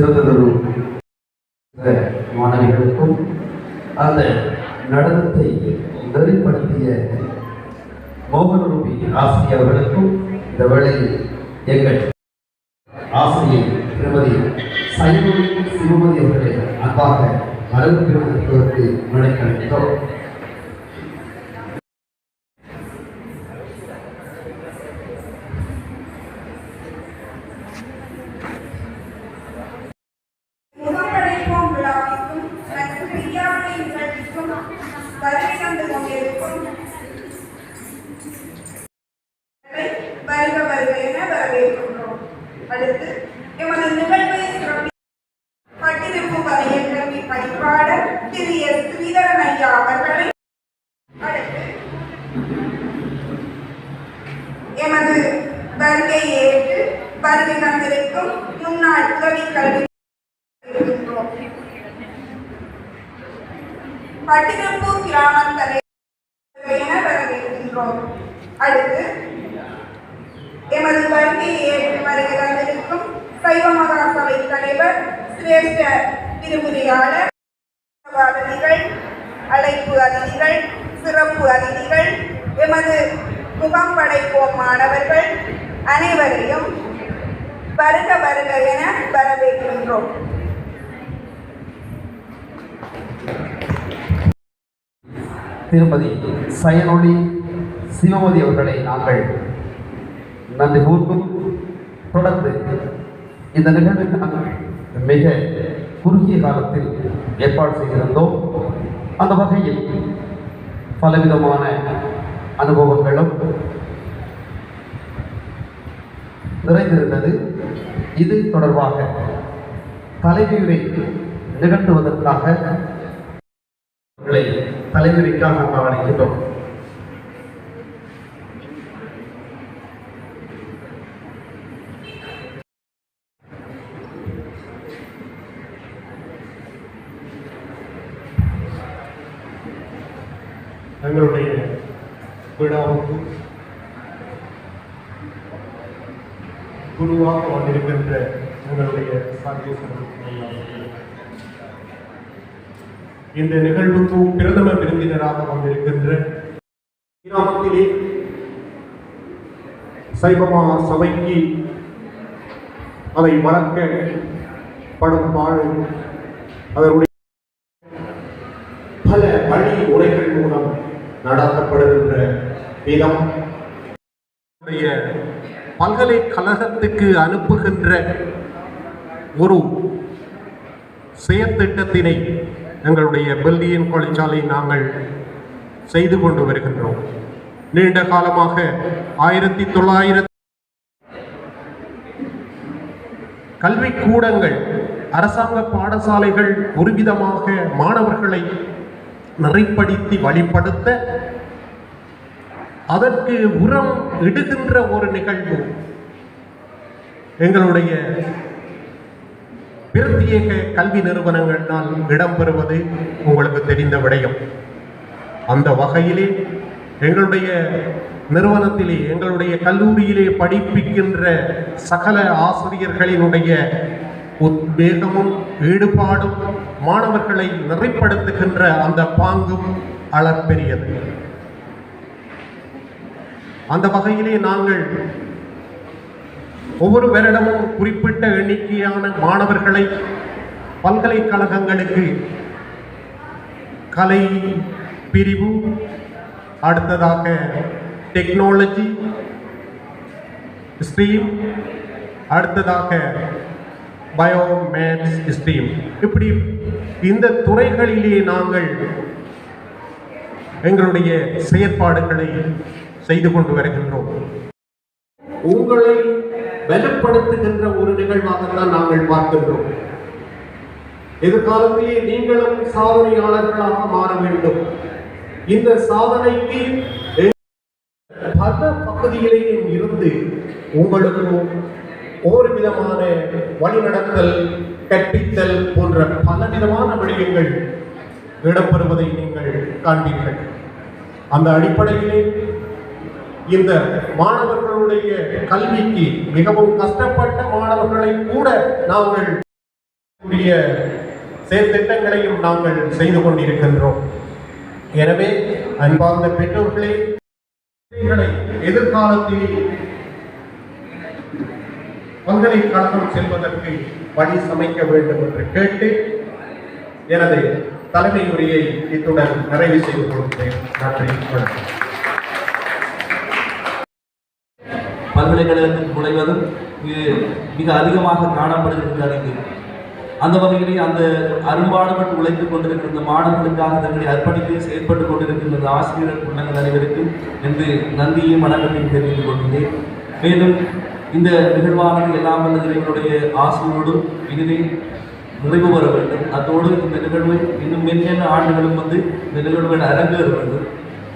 சிறந்ததொரு மாணவிகளுக்கும் அந்த நடனத்தை நெறிப்படுத்திய மோகன் ரூபி ஆசிரியர் அவர்களுக்கும் இந்த வேளையில் எங்கள் ஆசிரியர் திருமதி சைமொழி சிவமதி அவர்களை அன்பாக வரவேற்பதற்கு நினைக்கிறோம் முகப்படைப்போம் விழாவிற்கும் மற்றும் விஞ்ஞான நிகழ்ச்சிக்கும் வருகை தந்து கொண்டிருக்கும் வருக வருக என வரவேற்கின்றோம் அடுத்து எமது நிகழ்வை சிறப்பி பட்டிருப்பு பதியக்கல்வி பணிப்பாளர் திரு எஸ் ஸ்ரீதரன் ஐயா அவர்களை அடுத்து எமது வருகை ஏற்று வருகை வந்திருக்கும் முன்னாள் உதவி கல்வி பட்டிருப்பு பட்டினப்பூர் கிராம தலைவர் என வரவேற்கின்றோம். அடுத்து எமது வருகையை ஏற்று வருகை தந்திருக்கும் சைவ மகா சபை தலைவர் சிரேஷ்ட விரிவுரையாளர் அதிதிகள் அழைப்பு அதிதிகள் சிறப்பு அதிதிகள் எமது முகம் படைப்போம் மாணவர்கள் அனைவரையும் வருக வருக என வரவேற்கின்றோம். திருமதி சயனொளி சிவமதி அவர்களை நாங்கள் நன்றி கூர்க்கும் தொடர்ந்து இந்த நிகழ்வில் நாங்கள் மிக குறுகிய காலத்தில் ஏற்பாடு செய்திருந்தோம். அந்த வகையில் பலவிதமான அனுபவங்களும் நிறைந்திருந்தது. இது தொடர்பாக தலைமையுரை நிகழ்த்துவதற்காக அவர்களை தலைமுறைக்காக நாம் அழைக்கின்றோம் எங்களுடைய விழாவுக்கு குருவாக வந்திருக்கின்ற எங்களுடைய இந்த நிகழ்வுக்கும் பிரதம விருந்தினராக வந்திருக்கின்ற கிராமத்திலே சைவமா சபைக்கு அதை வளர்க்க படும் பாடு அதனுடைய பல வழி முறைகள் மூலம் நடத்தப்படுகின்ற விதம். பல்கலைக்கழகத்துக்கு அனுப்புகின்ற ஒரு செயற்திட்டத்தினை எங்களுடைய பெல்லியன் கொலைச்சாலை நாங்கள் செய்து கொண்டு வருகின்றோம். நீண்ட காலமாக ஆயிரத்தி தொள்ளாயிரத்தி கல்விக்கூடங்கள் அரசாங்க பாடசாலைகள் ஒருவிதமாக மாணவர்களை நிறைப்படுத்தி வழிப்படுத்த அதற்கு உரம் இடுகின்ற ஒரு நிகழ்வு. எங்களுடைய பிரத்யேக கல்வி நிறுவனங்களால் இடம்பெறுவது உங்களுக்கு தெரிந்த விடயம். அந்த வகையிலே எங்களுடைய நிறுவனத்திலே எங்களுடைய கல்லூரியிலே படிப்பிக்கின்ற சகல ஆசிரியர்களினுடைய உத்வேகமும் ஈடுபாடும் மாணவர்களை நிறைப்படுத்துகின்ற அந்த பாங்கும் அளப்பெரியது அந்த வகையிலே நாங்கள் ஒவ்வொரு வருடமும் குறிப்பிட்ட எண்ணிக்கையான மாணவர்களை பல்கலைக்கழகங்களுக்கு கலை பிரிவு அடுத்ததாக டெக்னாலஜி ஸ்ட்ரீம் அடுத்ததாக பயோ மேத்ஸ் ஸ்ட்ரீம் இப்படி இந்த துறைகளிலே நாங்கள் எங்களுடைய செயற்பாடுகளை செய்து கொண்டு வருகின்றோம். உங்களை பலப்படுத்துகின்ற ஒரு நிகழ்வாகத்தான் நாங்கள் பார்க்கின்றோம். எதிர்காலத்திலே நீங்களும் சாதனையாளர்களாக மாற வேண்டும். இந்த சாதனைக்கு பல பகுதியிலேயும் இருந்து உங்களுக்கும் ஒரு விதமான வழிநடத்தல் கற்பித்தல் போன்ற பல விதமான விடயங்கள் இடம்பெறுவதை நீங்கள் காண்பீர்கள். அந்த அடிப்படையிலே இந்த மாணவர்களுடைய கல்விக்கு மிகவும் கஷ்டப்பட்ட மாணவர்களை கூட நாங்கள் கூடிய செயற்திட்டங்களையும் நாங்கள் செய்து கொண்டிருக்கின்றோம். எனவே அன்பார்ந்த பெற்றோர்களே எதிர்காலத்தில் பல்கலைக்கழகம் செல்வதற்கு வழி சமைக்க வேண்டும் என்று கேட்டு எனது தலைமை உரையை இத்துடன் நிறைவு செய்து கொள்கிறேன். நன்றி வணக்கம். பல்கலைக்கழகத்தில் நுழைவதும் இது மிக அதிகமாக காணப்படுகிறது அறிந்து அந்த வகையிலே அந்த அரும்பாடுபட்டு உழைத்துக் கொண்டிருக்கிற இந்த மாணவர்களுக்காக தங்களை அர்ப்பணித்து செயற்பட்டு கொண்டிருக்கின்ற இந்த ஆசிரியர் உள்ளங்கள் அனைவருக்கும் என்று நன்றியும் வணக்கத்தையும் தெரிவித்துக் கொள்கிறேன் மேலும் இந்த நிகழ்வானது எல்லாம் வல்ல இறைவனுடைய ஆசிரியரோடு நிறைவு வர வேண்டும். அதோடு இந்த நிகழ்வு இன்னும் மென்மேல ஆண்டுகளும் வந்து இந்த நிகழ்வுகள் அரங்கேற வேண்டும்.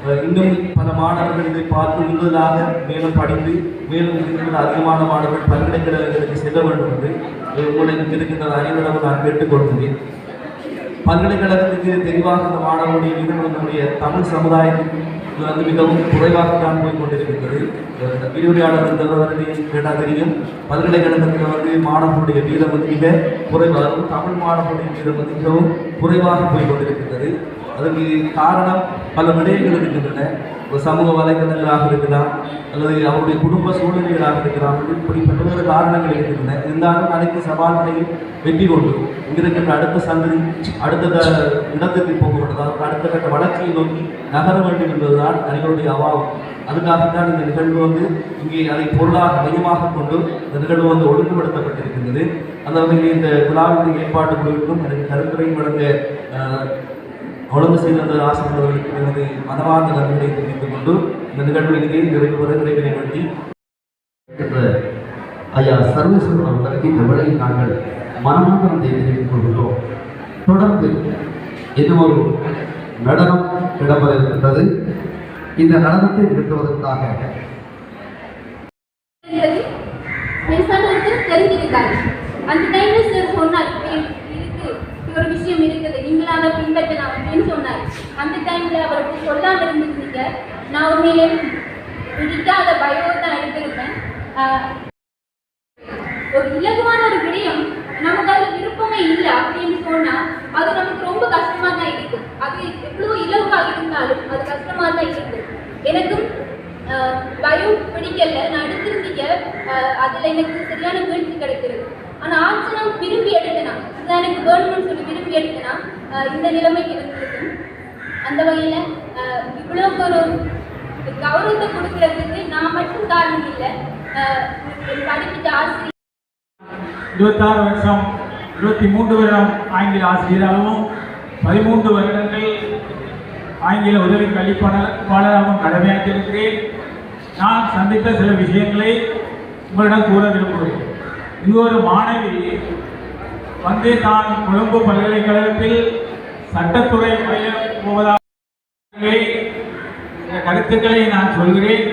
இன்னும் பல மாணவர்கள் இதை பார்த்து உந்துதலாக மேலும் படித்து மேலும் இதில் அதிகமான மாணவர்கள் பல்கலைக்கழகங்களுக்கு செல்ல வேண்டும் என்று உங்களுக்கு இருக்கின்ற அனைவரும் நான் கேட்டுக்கொள்கிறேன் பல்கலைக்கழகத்துக்கு தெளிவாக இந்த மாணவனுடைய விதம் நம்முடைய தமிழ் சமுதாயத்துக்கு இது வந்து மிகவும் குறைவாக தான் போய் கொண்டிருக்கின்றது. அஹ் விரிவுரையாளர் இருந்தவர்களையும் கேட்டால் தெரியும். பல்கலைக்கழகத்தில் வந்து மாணவர்களுடைய வீதம் வந்து மிக குறைவாகவும் தமிழ் மாணவர்களுடைய வீதம் வந்து மிகவும் குறைவாக போய் கொண்டிருக்கின்றது. அதற்கு காரணம் பல விடயங்கள் இருக்கின்றன. ஒரு சமூக வலைதளங்களாக இருக்கலாம் அல்லது அவருடைய குடும்ப சூழ்நிலைகளாக இருக்கலாம் இப்படி பல்வேறு காரணங்கள் இருக்கின்றன. இருந்தாலும் அனைத்து சவால்களையும் வெற்றி கொண்டு இங்கிருக்கின்ற அடுத்த சந்ததி அடுத்த இடத்திற்கு இடத்துக்கு அடுத்த கட்ட வளர்ச்சியை நோக்கி நகர வேண்டும் என்பதுதான் அனைவருடைய அவாவும் அதுக்காகத்தான் இந்த நிகழ்வு வந்து இங்கே அதை பொருளாக மையமாக கொண்டு இந்த நிகழ்வு வந்து ஒழுங்குபடுத்தப்பட்டிருக்கின்றது. அந்த வகையில் இந்த விழாவின் ஏற்பாட்டு குழுவிற்கும் எனக்கு கருத்துரை வழங்க ஒழுங்கு செய்தது ஆசிரியர்களுக்கு எனது மனமார்ந்த நன்றிகளை தெரிவித்துக் கொண்டு இந்த நிகழ்வு இங்கே நிறைவு பெற நிறைவேற்றி ஐயா சர்வேஸ்வரன் அவர்களுக்கு இந்த வேளையில் நாங்கள் மனமார்ந்த தெரிவித்துக் கொள்கிறோம் தொடர்ந்து இன்னும் ஒரு நடனம் இடம்பெற இருக்கின்றது. இந்த நடனத்தை நிறுத்துவதற்காக தெரிஞ்சிருக்காரு அந்த டைம்ல சார் சொன்னார் இருக்கு ஒரு விஷயம் இருக்கு. நீங்களும் அதை பின்பற்றலாம் அப்படின்னு சொன்னார். அந்த டைம்ல அவருக்கு சொல்லாம இருந்திருந்தீங்க. நான் உண்மையிலே பிடிக்காத பயோ தான் எடுத்திருப்பேன் ஆஹ் ஒரு இலகுவான ஒரு விடயம் நமக்கு அதுல விருப்பமே இல்லை அப்படின்னு சொன்னா அது நமக்கு ரொம்ப கஷ்டமா தான் இருக்கு அது எவ்வளவு இலகுவாக இருந்தாலும் அது கஷ்டமா தான் இருக்கு எனக்கும் ஆஹ், பயம் பிடிக்கல. நான் எடுத்திருந்தீங்க. அதில் அதுல எனக்கு சரியான வீழ்ச்சி கிடைக்கிறது. ஆனா ஆச்சனம் விரும்பி எடுத்தேனா. இதுதான் எனக்கு வேணும்னு சொல்லி விரும்பி எடுத்தேனா இந்த நிலைமைக்கு வந்திருக்கு அந்த வகையில ஆஹ், இவ்வளவு ஒரு கௌரவத்தை கொடுக்கறதுக்கு நான் மட்டும் காரணம் இல்லை. படிப்பிட்ட ஆசிரியர். இருபத்தாறு வருஷம் இருபத்தி மூன்று வருடம் ஆங்கில ஆசிரியராகவும் பதிமூன்று வருடங்கள் ஆங்கில உதவி கல்விப்பாளராகவும் கடமையாற்றியிருக்கிறேன். நான் சந்தித்த சில விஷயங்களை உங்களிடம் கூற விரும்புகிறேன். இன்னொரு மாணவி வந்து நான் கொழும்பு பல்கலைக்கழகத்தில் சட்டத்துறை பயில போவதாக இந்த கருத்துக்களை நான் சொல்கிறேன்.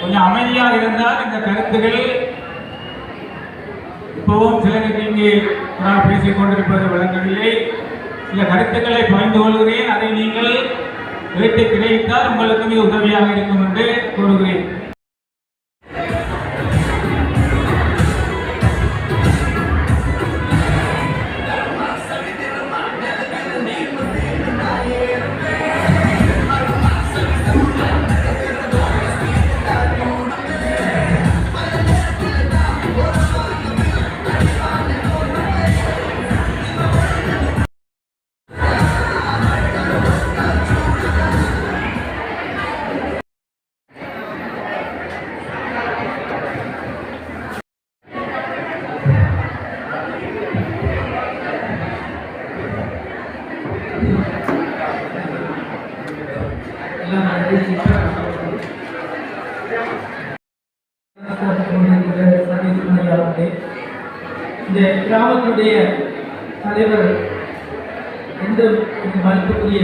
கொஞ்சம் அமைதியாக இருந்தால் இந்த கருத்துக்கள் இப்பவும் சிலருக்கு இங்கே நான் பேசிக் கொண்டிருப்பது விளங்கவில்லை சில கருத்துக்களை பகிர்ந்து கொள்கிறேன். அதை நீங்கள் கேட்டு கிடைத்தால் உங்களுக்கு மிக உதவியாக இருக்கும் என்று கூறுகிறேன். இந்த கிராமத்துடைய தலைவர் எந்த மதிப்புக்குரிய